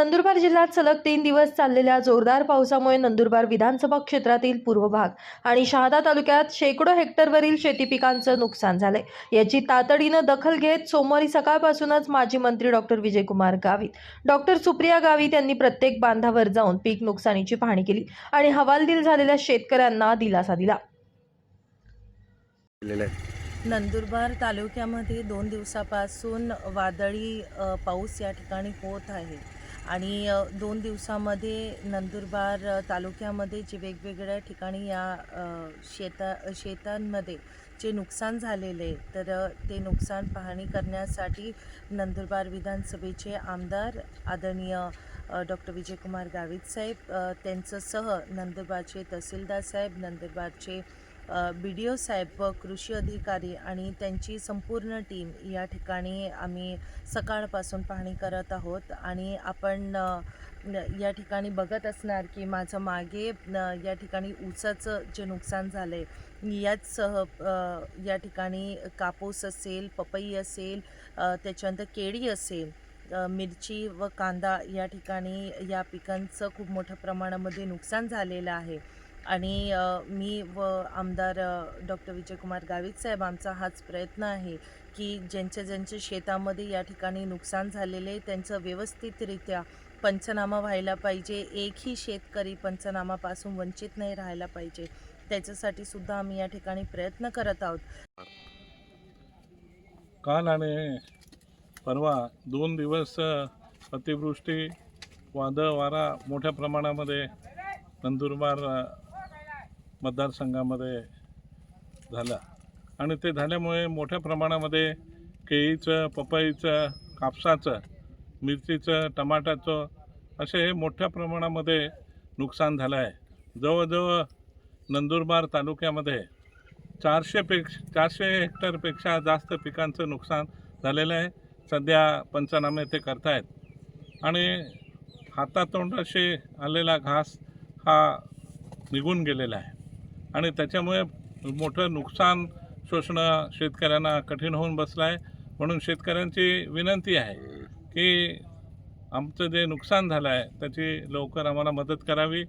नंदुरबार जिल्ह्यात सलग तीन दिवस चाललेल्या जोरदार पावसामुळे नंदुरबार विधानसभा क्षेत्रातील पूर्व भाग आणि शहादा तालुक्यात शेकडो हेक्टरवरील शेती पिकांचं नुकसान झालंय. याची तातडीनं दखल घेत सोमवारी सकाळपासूनच माजी मंत्री डॉक्टर विजयकुमार गावित डॉक्टर सुप्रिया गावित यांनी प्रत्येक बांधावर जाऊन पीक नुकसानीची पाहणी केली आणि हवालदिल झालेल्या शेतकऱ्यांना दिलासा दिला. नंदुरबार तालुक्यामध्ये दोन दिवसापासून वादळी पाऊस या ठिकाणी होत आहे. आणि दोन दिवसामध्ये नंदुरबार तालुक्यामध्ये जे वेगवेगळ्या ठिकाणी या शेता शेतांमध्ये जे नुकसान झालेले आहे, तर ते नुकसान पाहणी करण्यासाठी नंदुरबार विधानसभेचे आमदार आदरणीय डॉक्टर विजयकुमार गावित साहेब त्यांचं सह नंदुरबारचे तहसीलदार साहेब नंदुरबारचे बी डी ओ साहेब व कृषी अधिकारी आणि त्यांची संपूर्ण टीम या ठिकाणी आम्ही सकाळपासून पाहणी करत आहोत. आणि आपण या ठिकाणी बघत असणार की माझं मागे या ठिकाणी ऊसाचं जे नुकसान झालं आहे याचसह या ठिकाणी कापूस असेल पपई असेल त्याच्यानंतर केळी असेल मिरची व कांदा या ठिकाणी या पिकांचं खूप मोठ्या प्रमाणामध्ये नुकसान झालेलं आहे. आणि मी व आमदार डॉक्टर विजयकुमार गावित साहेब आमचा हाच प्रयत्न आहे की ज्यांच्या ज्यांच्या शेतामध्ये या ठिकाणी नुकसान झालेले त्यांचं व्यवस्थितरित्या पंचनामा व्हायला पाहिजे. एकही शेतकरी पंचनामापासून वंचित नाही राहायला पाहिजे. त्याच्यासाठी सुद्धा आम्ही या ठिकाणी प्रयत्न करत आहोत. काल आणि परवा दोन दिवस अतिवृष्टी वादळ वारा मोठ्या प्रमाणामध्ये नंदुरबार मतदारसंघामध्ये झाला. आणि ते झाल्यामुळे मोठ्या प्रमाणामध्ये केळीचं पपईचं कापसाचं मिरचीचं टमाट्याचं असे हे मोठ्या प्रमाणामध्ये नुकसान झालं आहे. जवळजवळ नंदुरबार तालुक्यामध्ये चारशेपेक्ष चारशे हेक्टरपेक्षा जास्त पिकांचं नुकसान झालेलं आहे. सध्या पंचनामे ते करतायत. आणि हातातोंडाशी आलेला घास हा निघून गेलेला आहे. आणि त्याच्यामुळे मोठं नुकसान शोषणं शेतकऱ्यांना कठीण होऊन बसलं आहे म्हणून शेतकऱ्यांची विनंती आहे की आमचं जे नुकसान झालं आहे त्याची लवकर आम्हाला मदत करावी.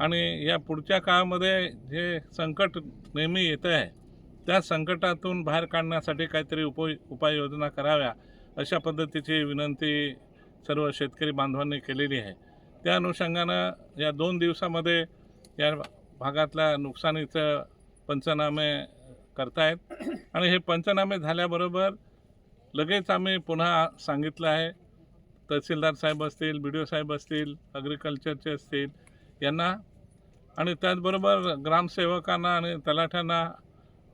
आणि या पुढच्या काळामध्ये जे संकट नेहमी येतं आहे त्या संकटातून बाहेर काढण्यासाठी काहीतरी उप उपाययोजना कराव्या अशा पद्धतीची विनंती सर्व शेतकरी बांधवांनी केलेली आहे. त्या अनुषंगानं या दोन दिवसामध्ये या भागातल्या नुकसानीचं पंचनामे करतायत. आणि हे पंचनामे झाल्याबरोबर लगेच आम्ही पुन्हा सांगितलं आहे तहसीलदार साहेब असतील बी डी ओ साहेब असतील ॲग्रिकल्चरचे असतील यांना. आणि त्याचबरोबर ग्रामसेवकांना आणि तलाठ्यांना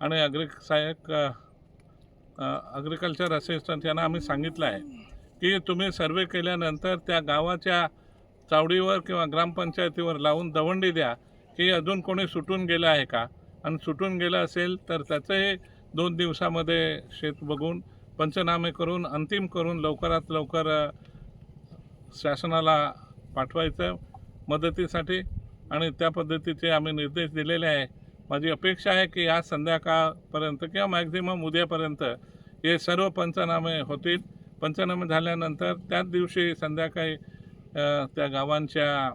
आणि अग्रि सहाय्यक ॲग्रिकल्चर असिस्टंट यांना आम्ही सांगितलं आहे की तुम्ही सर्वे केल्यानंतर त्या गावाच्या चावडीवर किंवा ग्रामपंचायतीवर लावून दवंडी द्या. की अजून कोणी सुटून गेलं आहे का? आणि सुटून गेलं असेल तर त्याचंही दोन दिवसामध्ये शेत बघून पंचनामे करून अंतिम करून लवकरात लवकर शासनाला पाठवायचं मदतीसाठी. आणि त्या पद्धतीचे आम्ही निर्देश दिलेले आहे. माझी अपेक्षा आहे की आज संध्याकाळपर्यंत किंवा मॅक्झिमम उद्यापर्यंत हे सर्व पंचनामे होतील. पंचनामे झाल्यानंतर त्याच दिवशी संध्याकाळी त्या गावांच्या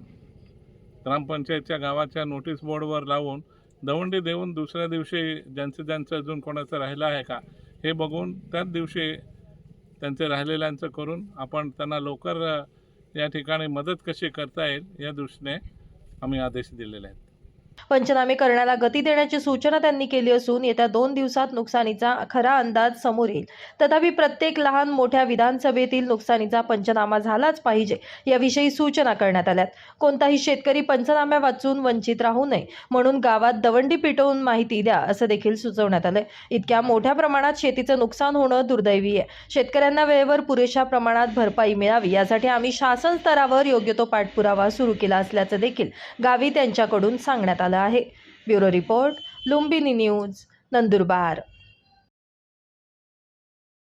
ग्रामपंचायतच्या गावाच्या नोटीस बोर्डवर लावून दवंडी देऊन दुसऱ्या दिवशी ज्यांचं ज्यांचं अजून कोणाचं राहिलं आहे का हे बघून त्याच दिवशी त्यांचे राहिलेल्यांचं करून आपण त्यांना लवकर या ठिकाणी मदत कशी करता येईल या दृष्टीने आम्ही आदेश दिलेले आहेत. पंचनामे करण्याला गती देण्याची सूचना त्यांनी केली असून येत्या दोन दिवसात नुकसानीचा खरा अंदाज समोर येईल. तथापि प्रत्येक लहान मोठ्या विधानसभेतील नुकसानीचा पंचनामा झालाच पाहिजे याविषयी सूचना करण्यात आल्यात. कोणताही शेतकरी पंचनाम्या वाचून वंचित राहू नये म्हणून गावात दवंडी पिटवून माहिती द्या असं देखील सुचवण्यात आलंय. इतक्या मोठ्या प्रमाणात शेतीचं नुकसान होणं दुर्दैवी आहे. शेतकऱ्यांना वेळेवर पुरेशा प्रमाणात भरपाई मिळावी यासाठी आम्ही शासन स्तरावर योग्य तो पाठपुरावा सुरू केला असल्याचं देखील गावी त्यांच्याकडून सांगण्यात आलं. आहे. Bureau report Lumbini news Nandurbar.